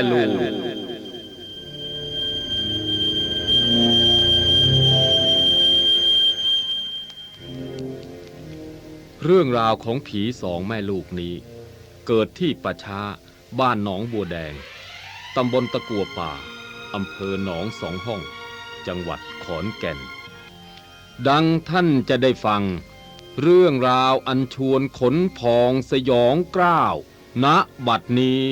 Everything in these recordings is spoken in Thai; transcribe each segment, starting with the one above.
แม่ลูกเรื่องราวของผีสองแม่ลูกนี้ เกิดที่ป่าช้าบ้านหนองบัวแดง ตำบลตะกัวป่า อำเภอหนองสองห้อง จังหวัดขอนแก่น ดังท่านจะได้ฟัง เรื่องราวอันชวนขนพองสยองกล้าว ณบัดนี้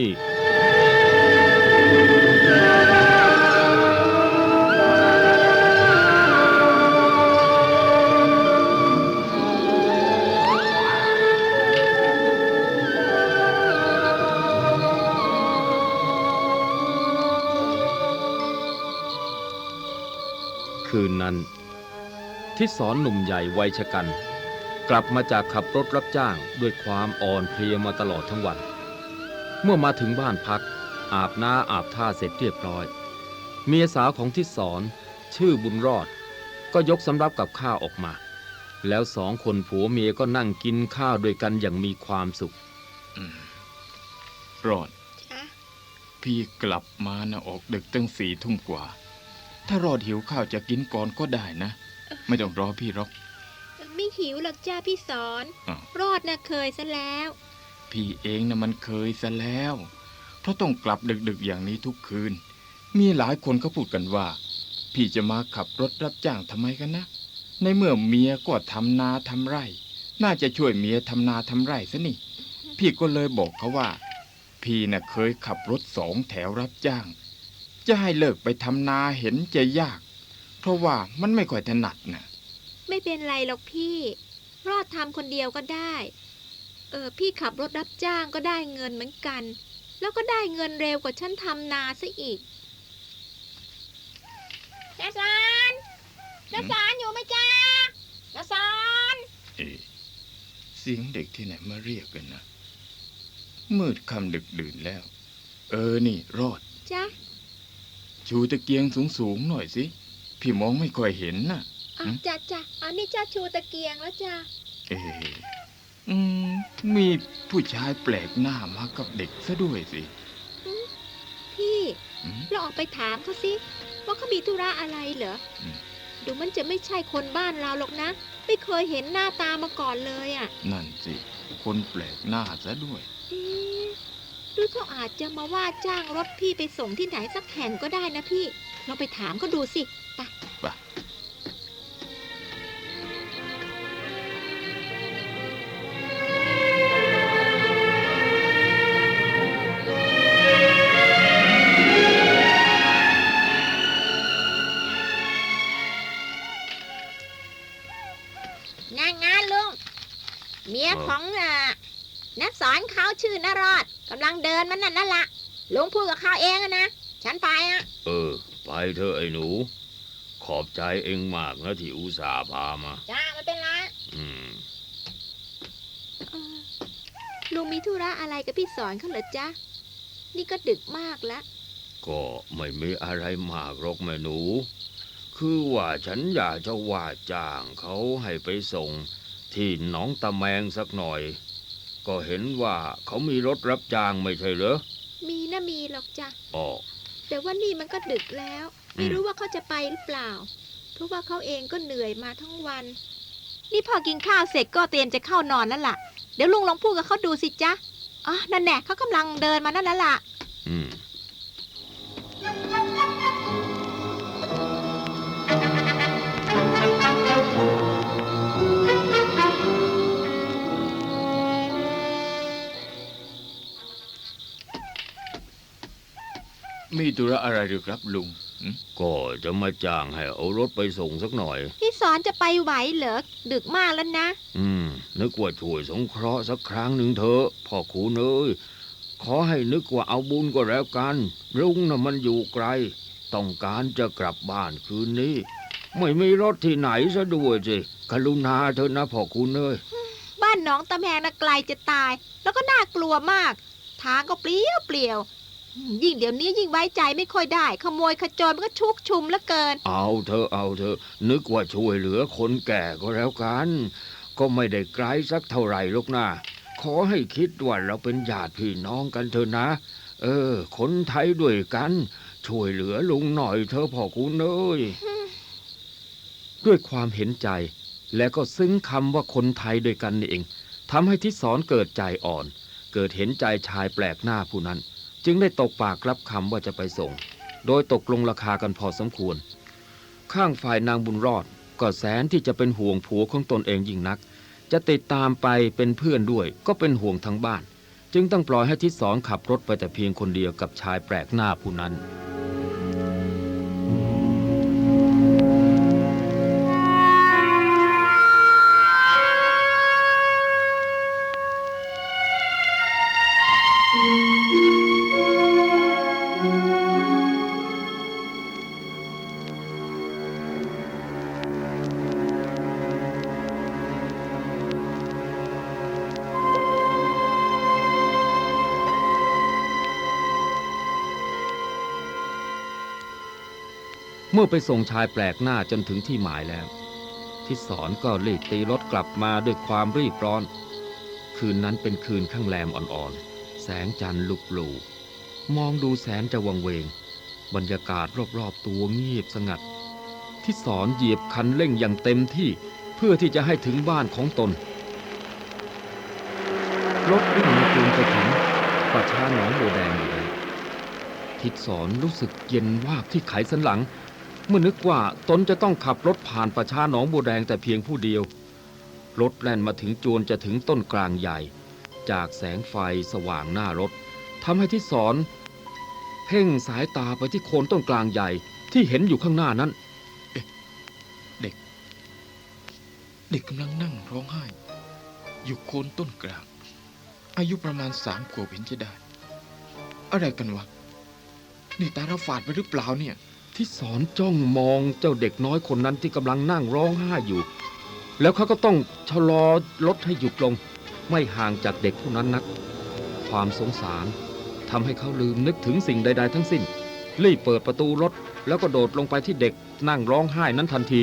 คืนนั้นที่สอนหนุ่มใหญ่วัยชะกัน กลับมาจากขับรถรับจ้างด้วยความอ่อนเพลียมาตลอดทั้งวัน เมื่อมาถึงบ้านพัก อาบน้าอาบท่าเสร็จเรียบร้อย เมียสาวของที่สอนชื่อบุญรอด ก็ยกสำรับกับข้าวออกมา แล้วสองคนผัวเมียก็นั่งกินข้าวด้วยกันอย่างมีความสุขอืมรอดจ๊ะพี่กลับมานะออกดึกตั้งสี่ทุ่มกว่า ถ้ารอดหิวข้าวจะกินก่อนก็ได้นะ ไม่ต้องรอพี่หรอก ไม่หิวหรอกจ้าพี่สอน อ้าว รอดนะเคยซะแล้ว พี่เองนะมันเคยซะแล้ว เพราะต้องกลับดึกๆอย่างนี้ทุกคืน มีหลายคนเขาพูดกันว่า พี่จะมาขับรถรับจ้างทำไมกันนะ ในเมื่อเมียก็ทำนาทำไร่ น่าจะช่วยเมียทำนาทำไร่ซะนี่ พี่ก็เลยบอกเขาว่า พี่น่ะเคยขับรถสองแถวรับจ้าง จะให้เลิกไปทำนาเห็นจะยาก เพราะว่ามันไม่ค่อยถนัดนะไม่เป็นไรหรอกพี่ รอดทำคนเดียวก็ได้ เออพี่ขับรถรับจ้างก็ได้เงินเหมือนกัน แล้วก็ได้เงินเร็วกว่าฉันทำนาซะอีกน้าสอนน้าสอนอยู่ไหมจ้าน้าสอนเอ๊ะเสียงเด็กที่ไหนมาเรียกกันนะ มืดค่ำดึกดื่นแล้ว เออนี่รอดจ้า ชูตะเกียงสูงๆหน่อยสิ พี่มองไม่ค่อยเห็นน่ะ อะหืม จ้าจ้าอันนี้จ้าชูตะเกียงแล้วจ้าเอ๊ะอืมมีผู้ชายแปลกหน้ามากับเด็กซะด้วยสิพี่อืม เราออกไปถามเขาสิว่าเขามีธุระอะไรเหรออม ดูมันจะไม่ใช่คนบ้านเราหรอกนะ ไม่เคยเห็นหน้าตามาก่อนเลยอะ่ะนั่นสิ คนแปลกหน้าซะด้วยเอ๊ะห รือเขาอาจจะมาว่าจ้างรถพี่ไปส่งที่ไหนสักแห่งก็ได้นะพี่ลองไปถามก็ดูสิไป รอดกำลังเดินมันนั่นนั่นละลุงพูดกับเขาเองอะนะ ฉันไปอะเออ ไปเถอะไอ้หนู ขอบใจเองมากนะที่อุตส่าห์พามา จ้าไม่เป็นไรอืมลุงมีธุระอะไรกับพี่สอนเขาเหรอจ๊ะ นี่ก็ดึกมากแล้วก็ไม่มีอะไรมากหรอกแม่หนู คือว่าฉันอยากจะว่าจ้างเขาให้ไปส่ง ที่หนองตะแมงสักหน่อย ก็เห็นว่าเขามีรถรับจ้างไม่ใช่เหรอ มีนะมีหรอกจ้ะอ๋อ แต่ว่านี่มันก็ดึกแล้ว ไม่อืมรู้ว่าเขาจะไปหรือเปล่า เพราะว่าเขาเองก็เหนื่อยมาทั้งวัน นี่พอกินข้าวเสร็จก็เตรียมจะเข้านอนแล้วล่ะ เดี๋ยวลุงลองพูดกับเขาดูสิจ๊ะอ๋อนั่นแน่เขากำลังเดินมานั่นแล้วล่ะ อืม ธุระอะไรหรือครับลุงหึก็จะมาจ้างให้เอารถไปส่งสักหน่อย พี่สอนจะไปไหวเหรอ ดึกมากแล้วนะ อืม นึกว่าช่วยสงเคราะห์สักครั้งหนึ่งเถอะพ่อคุณเอ้ยขอให้นึกว่าเอาบุญก็แล้วกัน ลุงน่ะมันอยู่ไกล ต้องการจะกลับบ้านคืนนี้ ไม่มีรถที่ไหนซะด้วยสิกรุณาเถอะนะพ่อคุณเอ้ยบ้านหน้องตะแมงนะไกลจะตาย แล้วก็น่ากลัวมาก ทางก็เปลี่ยวเปลี่ยวอืม ยิ่งเดี๋ยวนี้ยิ่งไว้ใจไม่ค่อยได้ ขโมยขโจรมันก็ชุกชุมเหลือเกิน เอาเถอเอาเถอนึกว่าช่วยเหลือคนแก่ก็แล้วกัน ก็ไม่ได้ไกลสักเท่าไหร่หรอกนะขอให้คิดว่าเราเป็นญาติพี่น้องกันเถอะนะ เออ คนไทยด้วยกัน ช่วยเหลือลุงหน่อยเถอพ่อคุณเอ้ยด้วยความเห็นใจ และก็ซึ้งคำว่าคนไทยด้วยกันนี่เองทำให้ทิศสอนเกิดใจอ่อน เกิดเห็นใจชายแปลกหน้าผู้นั้น จึงได้ตกปากรับคำว่าจะไปส่ง โดยตกลงราคากันพอสมควร ข้างฝ่ายนางบุญรอดก็แสนที่จะเป็นห่วงผัวของตนเองยิ่งนัก จะติดตามไปเป็นเพื่อนด้วย ก็เป็นห่วงทั้งบ้าน จึงต้องปล่อยให้ทิศสอนขับรถไปแต่เพียงคนเดียวกับชายแปลกหน้าผู้นั้น มื่อไปส่งชายแปลกหน้าจนถึงที่หมายแล้ว ทิศสอนก็รีบตีรถกลับมาด้วยความรีบร้อน คืนนั้นเป็นคืนข้างแรมอ่อนๆ แสงจันทร์ลุกลูมองดูแสนจะวังเวง บรรยากาศรอบๆตัวเงียบสงัด ทิศสอนเหยียบคันเร่งอย่างเต็มที่เพื่อที่จะให้ถึงบ้านของตน รถวิ่งมาจูงไปถึงป่าช้าหนองบัวแดงอยู่แล้วทิศสอนรู้สึกเย็นวาบที่ไขสันหลัง เมื่อนึกว่าตนจะต้องขับรถผ่านป่าช้าหนองบัวแดงแต่เพียงผู้เดียว รถแล่นมาถึงจวนจะถึงต้นกลางใหญ่ จากแสงไฟสว่างหน้ารถทำให้ทิศสอนเพ่งสายตาไปที่โคนต้นกลางใหญ่ที่เห็นอยู่ข้างหน้านั้นเด็กกำลังนั่งร้องไห้ อยู่โคนต้นกลาง อายุประมาณสามขวบเห็นจะได้ อะไรกันวะ นี่ตาเราฝาดไปหรือเปล่าเนี่ย ที่สอนจ้องมองเจ้าเด็กน้อยคนนั้นที่กำลังนั่งร้องไห้อยู่ แล้วเขาก็ต้องชะลอรถให้หยุดลง ไม่ห่างจากเด็กผู้นั้นนัก ความสงสารทำให้เขาลืมนึกถึงสิ่งใด ๆ ทั้งสิ้น รีบเปิดประตูรถ แล้วก็โดดลงไปที่เด็กนั่งร้องไห้นั้นทันที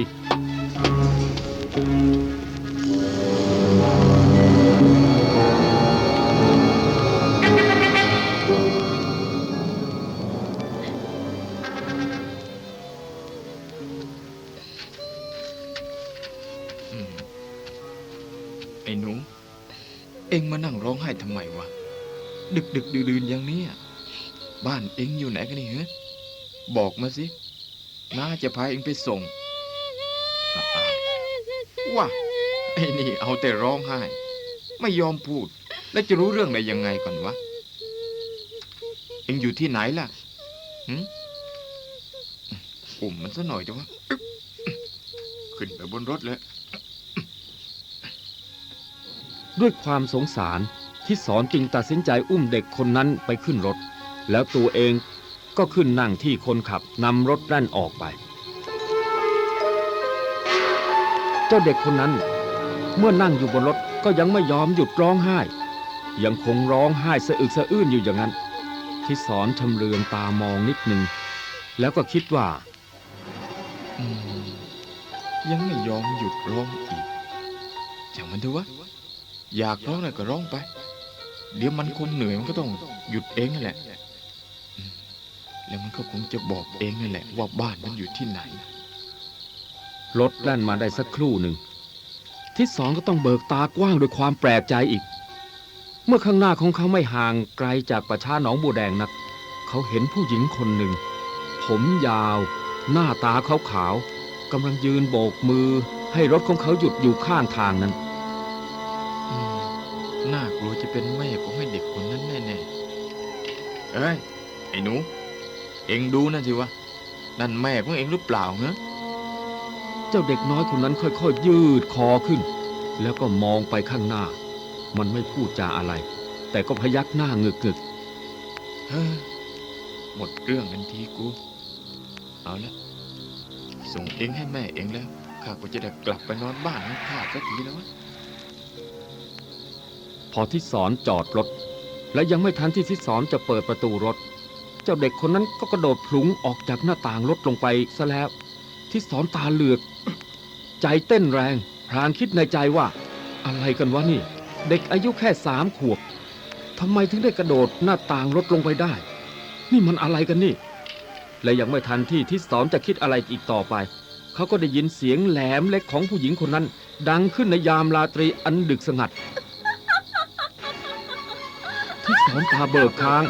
อืมไอ้หนู เอ็งมานั่งร้องไห้ทำไมวะ ดึกดึกดื่นดื่นๆอย่างเนี้ยบ้านเอ็งอยู่ไหนกันนี่ฮะบอกมาสิน้าจะพาเอ็งไปส่งอ้าวๆว่าไอ้นี่เอาแต่ร้องไห้ ไม่ยอมพูด แล้วจะรู้เรื่องได้ยังไงก่อนวะ เอ็งอยู่ที่ไหนล่ะหืม อุ่มมันซะหน่อยจังวะขึ้นไปบนรถเลยด้วยความสงสารที่สอนจึงตัดสินใจอุ้มเด็กคนนั้นไปขึ้นรถ แล้วตัวเองก็ขึ้นนั่งที่คนขับนำรถแล่นออกไป เจ้าเด็กคนนั้น เมื่อนั่งอยู่บนรถก็ยังไม่ยอมหยุดร้องไห้ ยังคงร้องไห้สะอึกสะอื้นอยู่อย่างนั้น ที่สอนชำเลืองตามองนิดหนึ่งแล้วก็คิดว่า ยังไม่ยอมหยุดร้องอีกช่างมันเถอะวะอยากร้องอะไรก็ร้องไป เดี๋ยวมันคงเหนื่อยมันก็ต้องหยุดเองนั่นแหละแล้วมันก็คงจะบอกเองนั่นแหละ ว่าบ้านมันอยู่ที่ไหน รถแล่นมาได้สักครู่หนึ่งทิศสองก็ต้องเบิกตากว้างด้วยความแปลกใจอีก เมื่อข้างหน้าของเขาไม่ห่างไกลจากประชาหนองบัวแดงนัก เขาเห็นผู้หญิงคนหนึ่ง ผมยาว หน้าตาขาวๆกำลังยืนโบกมือ ให้รถของเขาหยุดอยู่ข้างทางนั้นอืมน่ากลัวจะเป็นแม่ของไอ้เด็กคนนั้นแน่ๆเอ้ย ไอ้หนู เอ็งดูนั่นสิวะ นั่นแม่ของเอ็งหรือเปล่าเนอะเจ้าเด็กน้อยคนนั้นค่อยๆ ยืดคอขึ้น แล้วก็มองไปข้างหน้า มันไม่พูดจาอะไร แต่ก็พยักหน้าเงึกๆเฮ้ยหมดเรื่องกันทีกู เอาละส่งเองให้แม่เองแล้วข้าก็จะได้กลับไปนอนบ้านของข้าสักทีแล้วพอทิศสอนจอดรถ และยังไม่ทันที่ทิศสอนจะเปิดประตูรถ เจ้าเด็กคนนั้นก็กระโดดพลุงออกจากหน้าต่างรถลงไปซะแล้วทิศสอนตาเหลือก ใจเต้นแรงพรางคิดในใจว่า อะไรกันวะนี่ เด็กอายุแค่สามขวบทำไมถึงได้กระโดดหน้าต่างรถลงไปได้ นี่มันอะไรกันนี่ และยังไม่ทันที่ทิศสอนจะคิดอะไรอีกต่อไป เขาก็ได้ยินเสียงแหลมเล็กของผู้หญิงคนนั้น ดังขึ้นในยามราตรีอันดึกสงัด ทิศสอนตาเบิกค้าง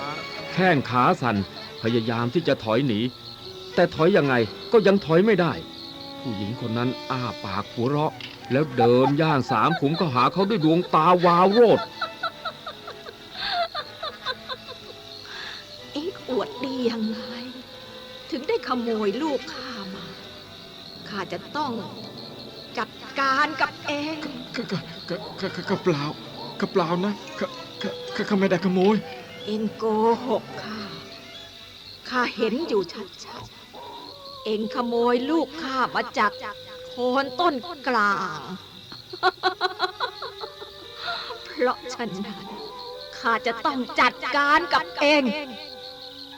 แข้งขาสั่นพยายามที่จะถอยหนี แต่ถอยยังไงก็ยังถอยไม่ได้ ผู้หญิงคนนั้นอ้าปากหัวเราะ แล้วเดินย่างสามขุมก็หาเขาด้วยดวงตาวาวโรด ยลูกข้ามา ข้าจะต้องจัดการกับเองก็ก็ก็ก็ก็ก็เปล่าก็เปล่านะก็ก็ก็ก็ไม่ได้ขโมย เอ็งโกหกข้า ข้าเห็นอยู่ชัดๆ เอ็งขโมยลูกข้ามาจากโคนต้นกลาง เพราะฉะนั้นข้าจะต้องจัดการกับเอ็ง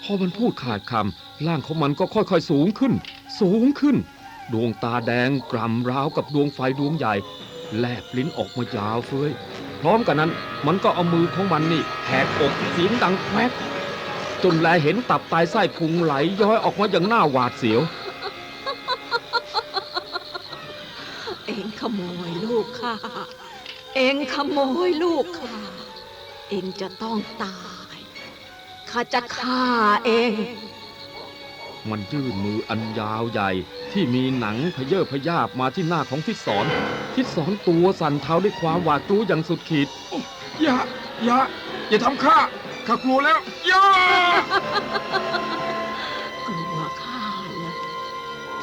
พอมันพูดขาดคำ ร่างของมันก็ค่อยๆสูงขึ้น สูงขึ้น ดวงตาแดงกล่ำราวกับดวงไฟดวงใหญ่ แลบลิ้นออกมายาวเฟ้ย พร้อมกันนั้นมันก็เอามือของมันนี่แหกอกเสียงดังแควกจนแลเห็นตับไตไส้พุงไหลย้อยออกมาอย่างหน้าหวาดเสียว เอ็งขโมยลูกข้าเอ็งขโมยลูกข้าเอ็งจะต้องตาย ข้าจะฆ่าเอง มันยื่นมืออันยาวใหญ่ ที่มีหนังพเยอพยาบมาที่หน้าของทิศสอน ทิศสอนตัวสั่นเทาด้วยความหวาดกลัวอย่างสุดขีดอย่าอย่าอย่าทำข้าข้ากลัวแล้วอย่ากลัวข้าเหรอ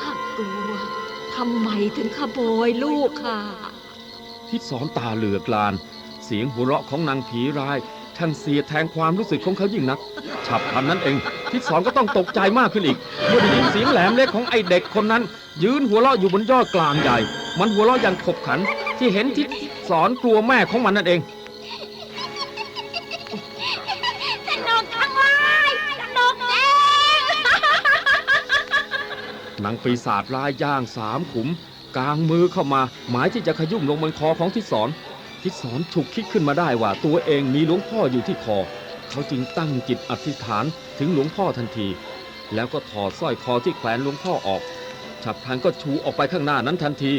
ถ้ากลัวทำไมถึงขโมยลูกข้าทิศสอนตาเหลือกลาน เสียงหัวเราะของนางผีร้าย ช่างเสียดแทงความรู้สึกของเขายิ่งนัก ฉับพลันนั้นเอง ทิศสอนก็ต้องตกใจมากขึ้นอีก เมื่อได้ยินเสียงแหลมเล็กของไอเด็กคนนั้น ยืนหัวเราะอยู่บนยอดกลางใหญ่ มันหัวเราะอย่างขบขัน ที่เห็นทิศสอนกลัวแม่ของมันนั่นเองสนุกจังเลยสนุกเองนางปีศาจลายย่างสามขุม กลางมือเข้ามา หมายที่จะขยุ่มลงบนคอของทิศสอน ทิศสอนฉุกคิดขึ้นมาได้ว่าตัวเองมีหลวงพ่ออยู่ที่คอ เขาจึงตั้งจิตอธิษฐานถึงหลวงพ่อทันที แล้วก็ถอดสร้อยคอที่แขวนหลวงพ่อออก ฉับพลันก็ชูออกไปข้างหน้านั้นทันที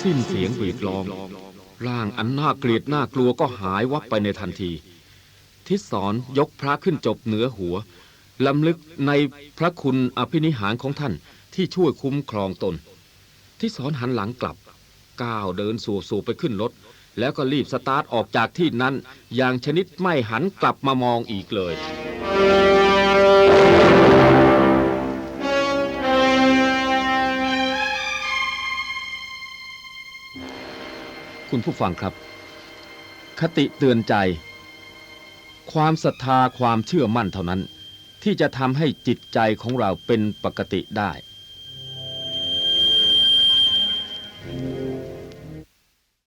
สิ้นเสียงหวีดร้อง ร่างอันน่าเกลียดน่ากลัวก็หายวับไปในทันที ทิศสอนยกพระขึ้นจบเหนือหัวลำลึกในพระคุณอภินิหารของท่านที่ช่วยคุ้มครองตน ทิศสอนหันหลังกลับ ก้าวเดินสู่สู่ไปขึ้นรถ แล้วก็รีบสตาร์ทออกจากที่นั้น อย่างชนิดไม่หันกลับมามองอีกเลย คุณผู้ฟังครับ คติเตือนใจ ความศรัทธาความเชื่อมั่นเท่านั้น ที่จะทำให้จิตใจของเราเป็นปกติได้